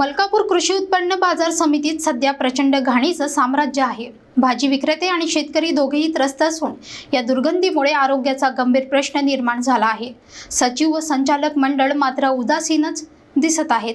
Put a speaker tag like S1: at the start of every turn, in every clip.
S1: मलकापूर कृषी उत्पन्न बाजार समितीत सध्या प्रचंड घाणीचं साम्राज्य आहे. भाजी विक्रेते आणि शेतकरी दोघेही त्रस्त असून या दुर्गंधीमुळे आरोग्याचा गंभीर प्रश्न निर्माण झाला आहे. सचिव व संचालक मंडळ मात्र उदासीनच दिसत आहेत.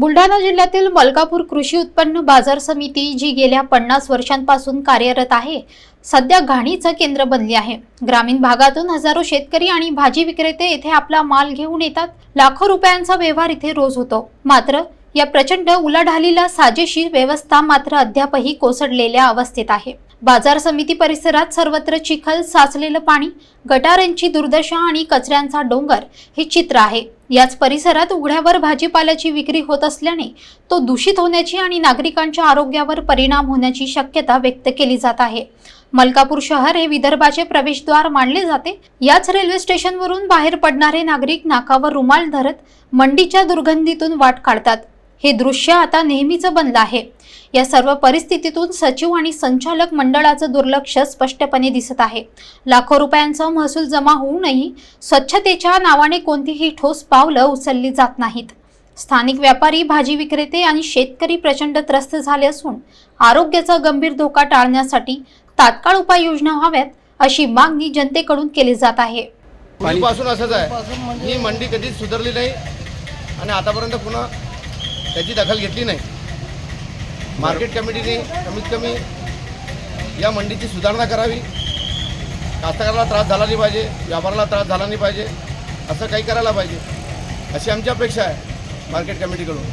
S1: बुलढाणा जिल्ह्यातील मलकापूर कृषी उत्पन्न बाजार समिती जी गेल्या पन्नास वर्षांपासून कार्यरत आहे सध्या घाणीचं केंद्र बनली आहे. ग्रामीण भागातून हजारो शेतकरी आणि भाजी विक्रेते येथे आपला माल घेऊन येतात. लाखो रुपयांचा व्यवहार इथे रोज होतो. मात्र या प्रचंड उलाढालीला साजेशी व्यवस्था मात्र अद्यापही कोसळलेल्या अवस्थेत आहे. बाजार समिती परिसरात सर्वत्र चिखल साचलेलं पाणी गटारांची दुर्दशा आणि कचऱ्यांचा डोंगर हे चित्र आहे. याच परिसरात उघड्यावर भाजीपाल्याची विक्री होत असल्याने तो दूषित होण्याची आणि नागरिकांच्या आरोग्यावर परिणाम होण्याची शक्यता व्यक्त केली जात आहे. मलकापूर शहर हे विदर्भाचे प्रवेशद्वार मानले जाते. याच रेल्वे स्टेशनवरून बाहेर पडणारे नागरिक नाकावर रुमाल धरत मंडीच्या दुर्गंधीतून वाट काढतात. हे दृश्य आता नेहमीचं बनलं आहे. या सर्व परिस्थितीतून सचिव आणि संचालक मंडळाचं दुर्लक्ष स्पष्टपणे दिसत आहे. लाखो रुपयांचा महसूल जमा होऊनही स्वच्छतेच्या नावाने कोणतीही ठोस पावलं उचलली जात नाहीत. स्थानिक व्यापारी भाजी विक्रेते आणि शेतकरी प्रचंड त्रस्त झाले असून आरोग्याचा गंभीर धोका टाळण्यासाठी तात्काळ उपाययोजना व्हाव्यात अशी मागणी जनतेकडून केली जात आहे.
S2: पासून असंच आहे. ही मंडी कधीच सुधारली नाही. आणि आतापर्यंत पुन्हा त्याची दखल घेतली नाही. मार्केट कमिटीने कमीत कमी या मंडीची सुधारणा करावी. कास्तकाराला त्रास झाला नाही पाहिजे व्यापाराला त्रास झाला नाही पाहिजे असं काही करायला पाहिजे अशी आमची अपेक्षा आहे मार्केट कमिटीकडून.